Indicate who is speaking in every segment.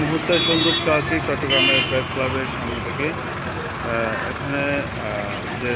Speaker 1: মুহূর্তে সংযুক্ত আছি চট্টগ্রামের প্রেস ক্লাবের সামনে থেকে। এখানে যে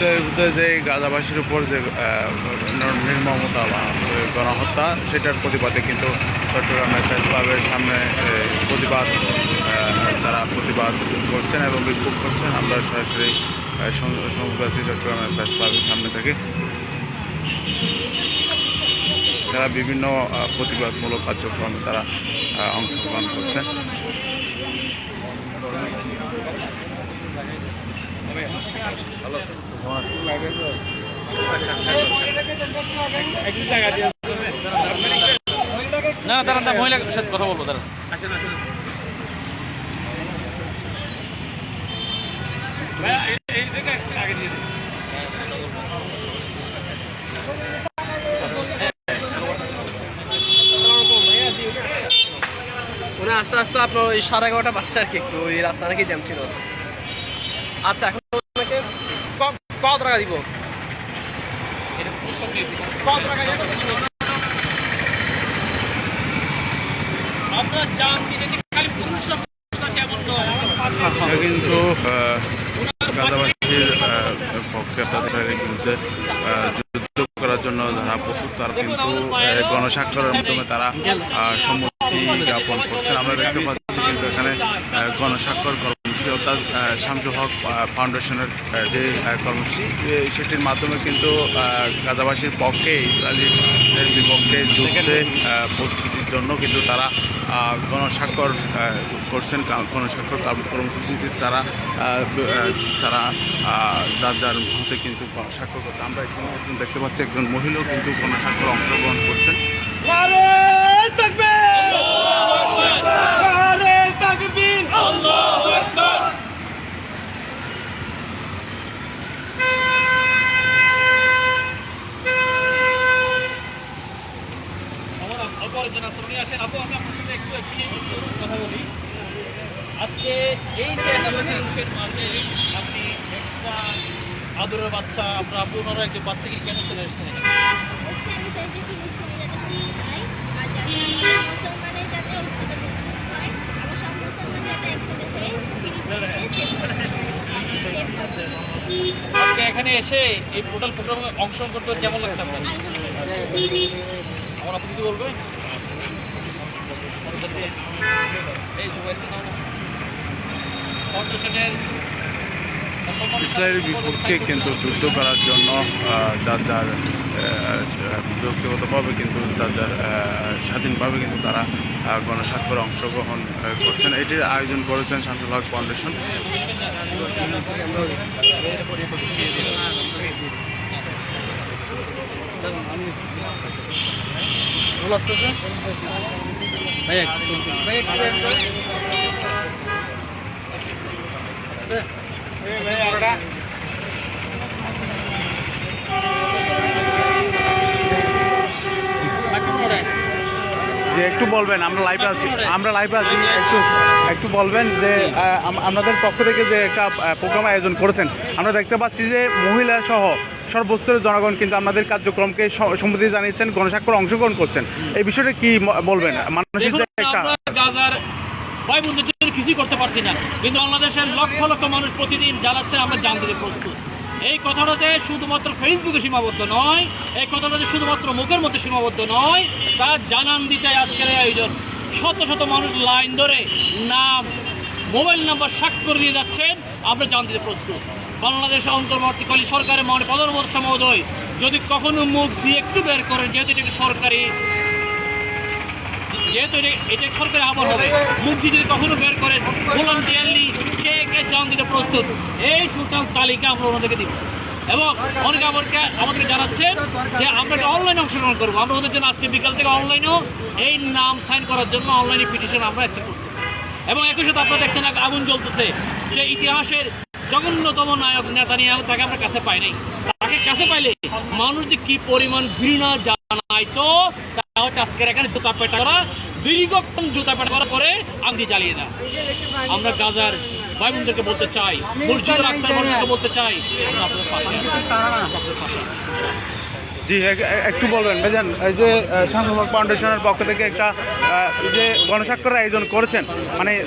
Speaker 1: ইসরায়েলের বিরুদ্ধে যে গাজাবাসীর উপর যে নির্মমতা বা গণহত্যা সেটার প্রতিবাদে কিন্তু চট্টগ্রামের প্রেস ক্লাবের সামনে প্রতিবাদ তারা প্রতিবাদ করছেন এবং বিক্ষোভ করছেন। আমরা সরাসরি আহ, সং- সংযুক্ত আছি চট্টগ্রামের প্রেস ক্লাবের সামনে থেকে। তারা বিভিন্ন প্রতিবাদমূলক কার্যক্রমে তারা অংশগ্রহণ করছেন।
Speaker 2: না মহিলার সাথে কথা বলব, দাঁড়ান।
Speaker 3: আস্তে আস্তে আপনার ওই সাড়ে এগারোটা বাজছে আর কি, একটু ওই রাস্তা নাকি জ্যাম ছিল। আচ্ছা এখন কত টাকা দিব। কত টাকা
Speaker 2: আপনার জান দিতে খালি পুরুষ এমন নয়
Speaker 1: এটা কিন্তু গাজাবাসীর পক্ষে তাদের বিরুদ্ধে যুদ্ধ করার জন্য যারা প্রস্তুত তারা কিন্তু গণস্বাক্ষরের মাধ্যমে তারা সম্মতি জ্ঞাপন করছেন। আমরা দেখতে পাচ্ছি কিন্তু এখানে গণস্বাক্ষর অর্থাৎ আহ, শামসুল হক ফাউন্ডেশনের যে কর্মসূচি সেটির মাধ্যমে কিন্তু গাজাবাসীর পক্ষে ইসরায়েলের বিপক্ষে যুদ্ধে প্রস্তুতির জন্য কিন্তু তারা গণস্বাক্ষর করছেন গণস্বাক্ষর কর্মসূচিতে তারা তারা যার যার হাতে কিন্তু গণস্বাক্ষর করছে। আমরা এখানে দেখতে পাচ্ছি একজন মহিলাও কিন্তু গণস্বাক্ষর অংশগ্রহণ করছেন
Speaker 2: অল্প আলোচনা আছে উনি আসেন আপু আমি আপনার সাথে একটু একটু কথা বলি আজকে এই যে একাডেমিকের মাঝে আপনি একটা আদরের বাচ্চা আপনার আপু ওনারা একজন বাচ্চাকে কেন চলে এসেছেন এখানে?
Speaker 4: অবশ্যই আমি চাই যে ফিলিস্তিনি যাতে মুক্তি পায় আর যাতে আমাদের মুসলমানের যাতে ঐক্যতা মজবুত হয় আমরা মুসলমান যাতে একসাথে হয়ে ফিলিস্তিনিকে সেভ করতে
Speaker 2: আজকে এখানে? এসে এই টোটাল প্রোগ্রামে অংশগ্রহণ করতে কেমন লাগছে আপনার? আমার আপনি কিছু বলবেন এই। ফাউন্ডেশনের
Speaker 1: ইসরায়েলের বিপক্ষে কিন্তু যুদ্ধ করার জন্য যার যার ব্যক্তিগতভাবে কিন্তু যার যার স্বাধীনভাবে কিন্তু তারা গণস্বাক্ষরে অংশগ্রহণ করছেন। এটির আয়োজন করেছেন শামসুল হক ফাউন্ডেশন।
Speaker 2: চলবে
Speaker 1: যে একটু বলবেন আমরা লাইভে আছি। আমরা লাইভে আছি একটু একটু বলবেন যে আপনাদের পক্ষ থেকে যে একটা প্রোগ্রাম আয়োজন করেছেন আমরা দেখতে পাচ্ছি যে মহিলা সহ সর্বস্তরের জনগণ কিন্তু আপনাদের কার্যক্রমকে সম্মতি জানিয়েছেন গণস্বাক্ষর অংশগ্রহণ করছেন। এই বিষয়টা কি বলবেন? মানুষের যে একটা
Speaker 2: করতে পারছি না। কিন্তু বাংলাদেশের লক্ষ লক্ষ মানুষ প্রতিদিন জানাচ্ছে আমরা জান দিতে প্রস্তুত। এই কথাটাতে শুধুমাত্র ফেসবুকে সীমাবদ্ধ নয়, এই কথাটাতে শুধুমাত্র মুখের মধ্যে সীমাবদ্ধ নয়, তা জানান দিতে আজকের এই আয়োজন। শত শত মানুষ লাইন ধরে নাম, মোবাইল নাম্বার স্বাক্ষর দিয়ে যাচ্ছেন, আমরা জান দিতে প্রস্তুত। বাংলাদেশ অন্তর্বর্তীকালীন সরকারের মানে প্রধানমন্ত্রী মহোদয়, যদি কখনো মুখ দিয়ে একটু বের করেন, যেহেতু এটা সরকারি যেহেতু এটা এটা সরকারি আবার হবে, মুক্তি যদি কখনো বের করেন ভলান্টিয়ারলি কে কে জান দিতে প্রস্তুত, এই টোটাল তালিকা আমরা ওনাদেরকে দিব। এবং অনেকে আমাদেরকে আমাদেরকে জানাচ্ছেন যে আমরা একটা অনলাইনে অংশগ্রহণ করব। আমরা ওদের জন্য আজকে বিকাল থেকে অনলাইনেও এই নাম সাইন করার জন্য অনলাইনে পিটিশন আমরা স্টার্ট করতেছি। এবং একই সাথে আপনারা দেখছেন আগুন জ্বলতেছে। সে ইতিহাসের জঘন্যতম নায়ক নেতা নিয়ে তাকে আমরা কাছে পাই নাই। তাকে কাছে পাইলে মানুষ যে কি পরিমাণ ঘৃণা জানাইতো তা আজকের এখানে জুতা পেটা করা দীর্ঘক্ষণ জুতা পেটা করার পরে আন্দি জ্বালিয়ে দেওয়া আমরা গাজার ভাই বোনদেরকে বলতে চাই মসজিদের আকসার মানুষকে বলতে চাই আমরা আপনাদের পাশে আপনাদের পাশে
Speaker 1: জি এক- এক- একটু বলবেন ভাইজান এই যে শান্তভাগ ফাউন্ডেশনের পক্ষ থেকে একটা আহ, এই যে গণস্বাক্ষর আয়োজন করেছেন মানে আহ,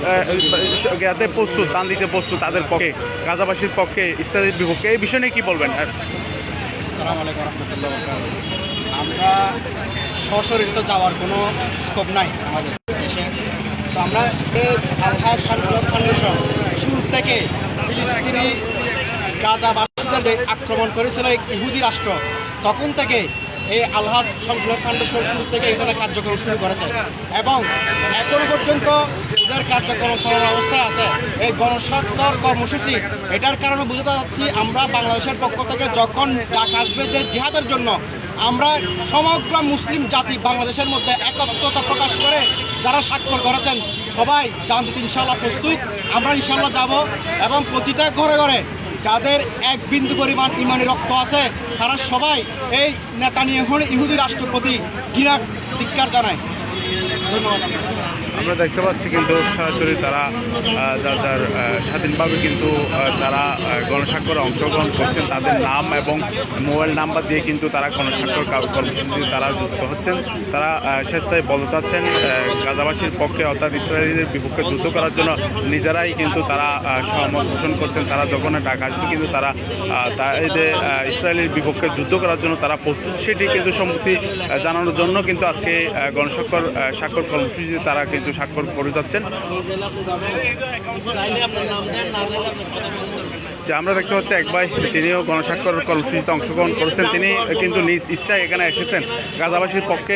Speaker 1: প্রস্তুত দান দিতে প্রস্তুত তাদের পক্ষে গাজাবাসীর পক্ষে ইত্যাদির বিপক্ষে এই বিষয় নিয়ে কি বলবেন?
Speaker 5: আমরা সশরীরে তো যাওয়ার কোনো স্কোপ নাই আমাদের দেশে। তো আমরা আলহাজ হক ফাউন্ডেশন শুরু থেকে ফিলিস্তিনি গাজাবাসীদের আক্রমণ করেছিল ইহুদি রাষ্ট্র, তখন থেকে এই আলহাজ হক ফাউন্ডেশন শুরু থেকে এখানে কার্যক্রম শুরু করেছে। এবং এখনও পর্যন্ত ওদের কার্যক্রম চলমান অবস্থায় আছে। এই গণস্বাক্ষর কর্মসূচি, এটার কারণে বুঝতে পারছি আমরা বাংলাদেশের পক্ষ থেকে যখন ডাক আসবে যে জিহাদের জন্য আমরা সমগ্র মুসলিম জাতি বাংলাদেশের মধ্যে একত্রতা প্রকাশ করে যারা স্বাক্ষর করেছেন, সবাই জানতে ইনশাল্লাহ প্রস্তুত আমরা ইনশাল্লাহ যাব এবং প্রতিটা ঘরে ঘরে যাদের এক বিন্দু পরিমাণ ইমানি রক্ত আছে, তারা সবাই এই নেতা নিয়ে ইহুদি রাষ্ট্রপতি ঘৃণা ধিক্কার জানায় ধন্যবাদ।
Speaker 1: আমরা দেখতে পাচ্ছি কিন্তু সরাসরি তারা যার যার স্বাধীনভাবে কিন্তু তারা গণস্বাক্ষরে অংশগ্রহণ করছেন তাদের নাম এবং মোবাইল নাম্বার দিয়ে কিন্তু তারা গণস্বাক্ষর কর্মসূচিতে তারা যুক্ত হচ্ছেন। তারা স্বেচ্ছায় বলতে চাচ্ছেন গাজাবাসীর পক্ষে অর্থাৎ ইসরায়েলের বিপক্ষে যুদ্ধ করার জন্য নিজেরাই কিন্তু তারা সহমত পোষণ করছেন। তারা যখন ডাক আসবে কিন্তু তারা আহ, তা- এই যে আহ, ইসরায়েলের বিপক্ষে যুদ্ধ করার জন্য তারা প্রস্তুত সেটি কিন্তু সম্মতি জানানোর জন্য কিন্তু আজকে গণস্বাক্ষর স্বাক্ষর কর্মসূচিতে তারা কিন্তু স্বাক্ষর করে যাচ্ছেন। যে আমরা দেখতে পাচ্ছি এক ভাই, তিনিও গণস্বাক্ষর কর্মসূচিতে অংশগ্রহণ করেছেন। তিনি কিন্তু নিজ ইচ্ছায় এখানে এসেছেন। গাজাবাসীর পক্ষে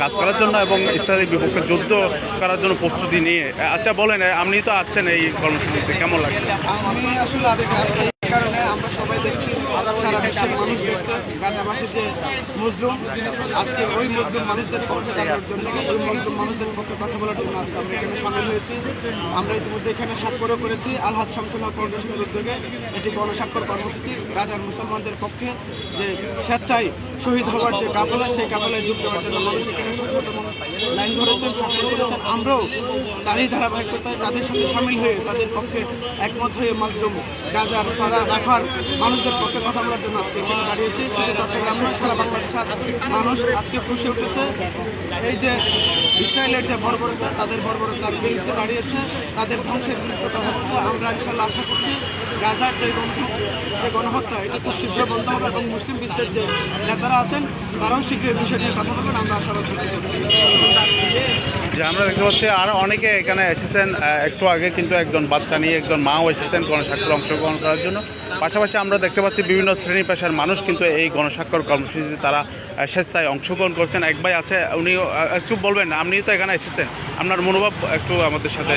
Speaker 1: কাজ করার জন্য এবং ইসরায়েলের বিপক্ষে যুদ্ধ করার জন্য প্রস্তুতি নিয়ে। আচ্ছা বলেন আপনি তো আছেন এই কর্মসূচিতে। কেমন লাগছে?
Speaker 5: সারা বিশ্বের মানুষ দেখছে গাজাবাসী যে মুসলিম, আজকে ওই মুসলিম মানুষদের পক্ষে দাঁড়ানোর জন্য, ওই মুসলিম মানুষদের পক্ষে কথা বলার জন্য আজকে আমরা এখানে সামিল হয়েছি। আমরা ইতিমধ্যে এখানে স্বাক্ষরও করেছি আলহাদ শামসুল হক ফাউন্ডেশনের উদ্যোগে এটি গণস্বাক্ষর কর্মসূচি। গাজার মুসলমানদের পক্ষে যে স্বেচ্ছায় শহীদ হওয়ার যে কাফলা, সেই কাফলায় যুক্ত হওয়ার জন্য মানুষ এখানে মানুষ লাইন ধরেছেন স্বাক্ষর করেছেন আমরাও তারই ধারাবাহিকতায় তাদের সঙ্গে সামিল হয়ে তাদের পক্ষে একমত হয়ে মাজলুম গাজার ফারা, রাফার মানুষদের পক্ষে কথা বলার জন্য আজকে এখানে দাঁড়িয়েছি। শুধু চট্টগ্রাম নয়, সারা বাংলাদেশের মানুষ আজকে ফুসে উঠেছে। এই যে ইসরায়েলের যে বর্বরতা, তাদের বর্বরতার বিরুদ্ধে দাঁড়িয়েছে, তাদের ধ্বংসের বিরুদ্ধে কথা বলছে। আমরা ইনশাল্লাহ আশা করছি গাজার যে গণ যে গণহত্যা, এটা খুব শীঘ্র বন্ধ হবে এবং মুসলিম বিশ্বের যে নেতারা আছেন, তারাও শীঘ্রই বিষয় নিয়ে কথা বলবেন। আমরা ব্যক্ত করছি।
Speaker 1: যে আমরা দেখতে পাচ্ছি আরও অনেকে এখানে এসেছেন একটু আগে কিন্তু একজন বাচ্চা নিয়ে একজন মাও এসেছেন গণস্বাক্ষর অংশগ্রহণ করার জন্য। পাশাপাশি আমরা দেখতে পাচ্ছি বিভিন্ন শ্রেণি পেশার মানুষ কিন্তু এই গণস্বাক্ষর কর্মসূচিতে তারা স্বেচ্ছায় অংশগ্রহণ করছেন। এক ভাই আছে উনিও একটু বলবেন আপনি তো এখানে এসেছেন। আপনার মনোভাব একটু আমাদের সাথে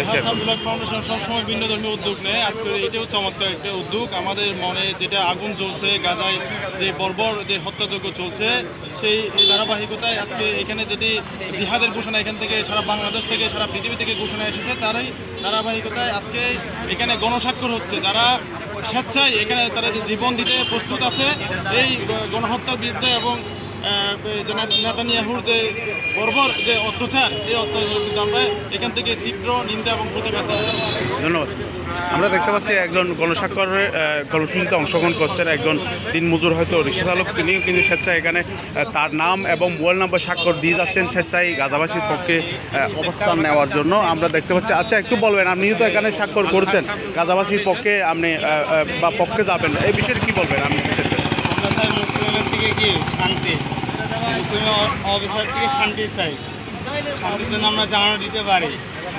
Speaker 6: ফাউন্ডেশন সবসময় ভিন্ন ধর্মীয় উদ্যোগ নেয়। আজকে এটাও চমৎকার একটা উদ্যোগ। আমাদের মনে যেটা আগুন জ্বলছে গাজায় যে বর্বর যে হত্যাযজ্ঞ চলছে সেই ধারাবাহিকতায় আজকে এখানে যেটি জিহাদের ঘোষণা এখান থেকে সারা বাংলাদেশ থেকে সারা পৃথিবী থেকে ঘোষণা এসেছে তারই ধারাবাহিকতায় আজকে এখানে গণস্বাক্ষর হচ্ছে। যারা স্বেচ্ছায় এখানে তারা জীবন দিতে প্রস্তুত আছে এই গণহত্যার বিরুদ্ধে এবং নেতানিয়াহুর যে বর্বর যে অত্যাচার, এই অত্যাচারের বিরুদ্ধে আমরা এখান থেকে তীব্র নিন্দা এবং প্রতিবাদ
Speaker 1: ধন্যবাদ। আমরা দেখতে পাচ্ছি একজন গণস্বাক্ষরের কর্মসূচিতে অংশগ্রহণ করছেন একজন দিনমজুর হয়তো রিক্সা চালক। তিনিও কিন্তু স্বেচ্ছায় এখানে তার নাম এবং মোবাইল নাম্বার স্বাক্ষর দিয়ে যাচ্ছেন স্বেচ্ছায় গাজাবাসীর পক্ষে অবস্থান নেওয়ার জন্য। আমরা দেখতে পাচ্ছি আচ্ছা একটু বলবেন আপনিও তো এখানে স্বাক্ষর করছেন। গাজাবাসীর পক্ষে আপনি বা পক্ষে যাবেন এই বিষয়ে কি বলবেন আপনি
Speaker 6: আমরা চাই মুসলিমের থেকে কি শান্তি মুসলিম অফিসার থেকে শান্তি চাই। শান্তির জন্য আমরা জানানো দিতে পারি।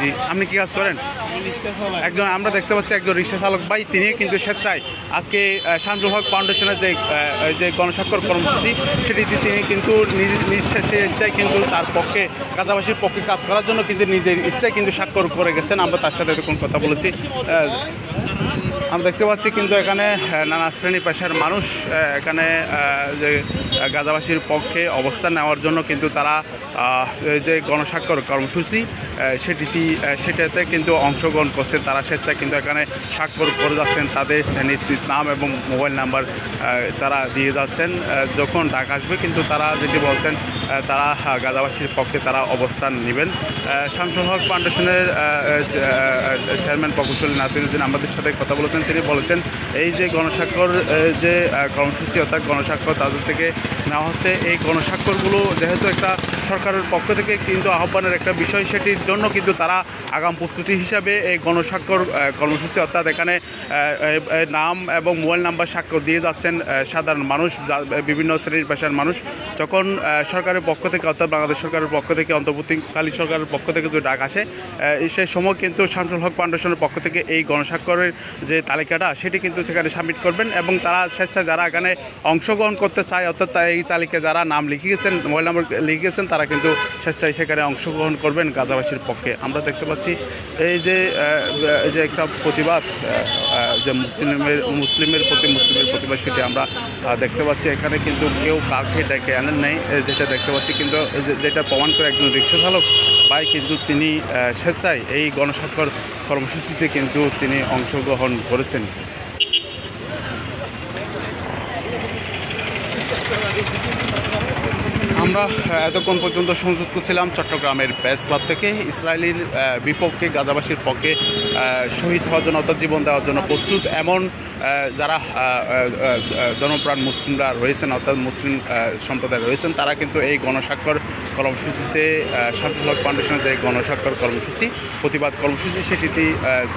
Speaker 1: জি, আপনি কি কাজ করেন? একজন আমরা দেখতে পাচ্ছি একজন রিক্সা চালক ভাই, তিনি কিন্তু স্বেচ্ছায় আজকে শামসুল হক ফাউন্ডেশনের যে যে গণস্বাক্ষর কর্মসূচি সেটিতে তিনি কিন্তু নিজ স্বেচ্ছায় কিন্তু তার পক্ষে কাছাবাসীর পক্ষে কাজ করার জন্য কিন্তু নিজের ইচ্ছায় কিন্তু স্বাক্ষর করে গেছেন। আমরা তার সাথে এরকম কথা বলেছি। আমরা দেখতে পাচ্ছি কিন্তু এখানে নানা শ্রেণি পেশার মানুষ এখানে যে, গাজাবাসীর পক্ষে অবস্থান নেওয়ার জন্য কিন্তু তারা যে গণস্বাক্ষর কর্মসূচি সেটিটি সেটাতে কিন্তু অংশগ্রহণ করছেন তারা স্বেচ্ছায় কিন্তু এখানে স্বাক্ষর করে যাচ্ছেন, তাদের নিজ নিজ নাম এবং মোবাইল নাম্বার তারা দিয়ে যাচ্ছেন। যখন ডাক আসবে কিন্তু তারা যেটি বলছেন তারা গাজাবাসীর পক্ষে তারা অবস্থান নেবেন। শামসুল হক ফাউন্ডেশনের চেয়ারম্যান প্রকৌশলী নাসিরুদ্দিন আমাদের সাথে কথা বলেছেন, তিনি বলেছেন, এই যে গণস্বাক্ষর যে কর্মসূচি অর্থাৎ গণস্বাক্ষর তাদের থেকে নেওয়া হচ্ছে, এই গণস্বাক্ষরগুলো যেহেতু একটা সরকারের পক্ষ থেকে কিন্তু আহ্বানের একটা বিষয় সেটির জন্য কিন্তু তারা আগাম প্রস্তুতি হিসাবে এই গণস্বাক্ষর কর্মসূচি অর্থাৎ এখানে নাম এবং মোবাইল নাম্বার স্বাক্ষর দিয়ে যাচ্ছেন সাধারণ মানুষ, যা- বিভিন্ন শ্রেণির পেশার মানুষ। যখন সরকারের পক্ষ থেকে অর্থাৎ বাংলাদেশ সরকারের পক্ষ থেকে অন্তর্বর্তীকালী সরকারের পক্ষ থেকে যদি ডাক আসে সেই সময় কিন্তু শামসুল হক ফাউন্ডেশনের পক্ষ থেকে এই গণস্বাক্ষরের যে তালিকাটা, সেটি কিন্তু সেখানে সাবমিট করবেন এবং তারা স্বেচ্ছায় যারা এখানে অংশগ্রহণ করতে চায়, অর্থাৎ এই তালিকায় যারা নাম লিখিয়েছেন, মোবাইল নাম্বার লিখে গেছেন তারা কিন্তু স্বেচ্ছায় সেখানে অংশগ্রহণ করবেন গাজাবাসীর পক্ষে। আমরা দেখতে পাচ্ছি এই যে যে একটা প্রতিবাদ যে মুসলিমের মুসলিমের প্রতি, মুসলিমের প্রতিবাদ সেটি আমরা দেখতে পাচ্ছি। এখানে কিন্তু কেউ কাউকে ডেকে আনেন নাই যেটা দেখতে পাচ্ছি। কিন্তু যেটা প্রমাণ করে একজন রিক্সা চালক ভাই কিন্তু তিনি স্বেচ্ছায় এই গণস্বাক্ষর কর্মসূচিতে কিন্তু তিনি অংশগ্রহণ করেছেন। আমরা এতক্ষণ পর্যন্ত সংযুক্ত ছিলাম চট্টগ্রামের প্যাস ক্লাব থেকে। ইসরায়েলের বিপক্ষে, গাজাবাসীর পক্ষে শহীদ হওয়ার জন্য অর্থাৎ জীবন দেওয়ার জন্য প্রস্তুত। এমন যারা জনপ্রাণ মুসলিমরা রয়েছেন, অর্থাৎ মুসলিম সম্প্রদায় রয়েছেন, তারা কিন্তু এই গণস্বাক্ষর কর্মসূচিতে শান্তিনগর ফাউন্ডেশনের যে গণস্বাক্ষর কর্মসূচি, প্রতিবাদ কর্মসূচি সেটি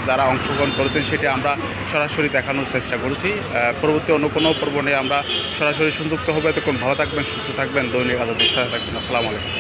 Speaker 1: যারা অংশগ্রহণ করেছেন, সেটি আমরা সরাসরি দেখানোর চেষ্টা করেছি। পরবর্তী অন্য কোনো পর্ব নিয়ে আমরা সরাসরি সংযুক্ত হবে। তখন ভালো থাকবেন, সুস্থ থাকবেন। দৈনিক আজাদের সাথে থাকবেন। আসসালামু আলাইকুম।